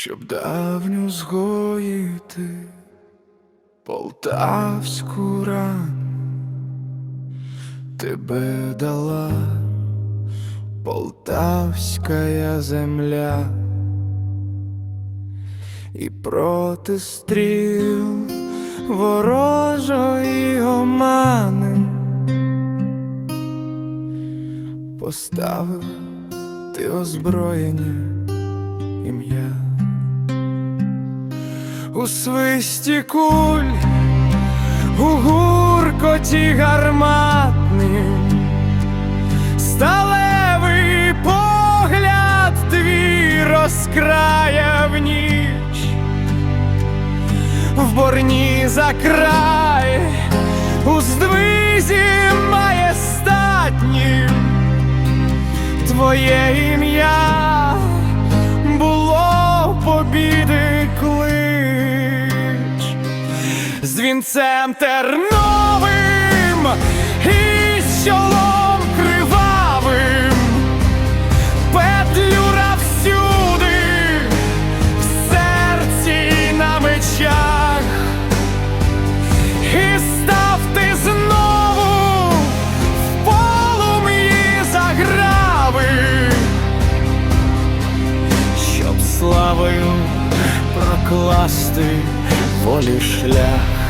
щоб давню згоїти полтавську рану. Тебе дала полтавська земля, і проти стріл ворожої омани поставив ти озброєння ім'я у свисті куль, у гуркоті гарматним, сталевий погляд твій розкраяв ніч, в борні за край, у здвизі маєстатнім, твоє ім'я з вінцем терновим і з чолом кривавим, петлюра всюди, в серці на мечах, і став ти знову в полум'ї заграви щоб славою прокласти волі шлях.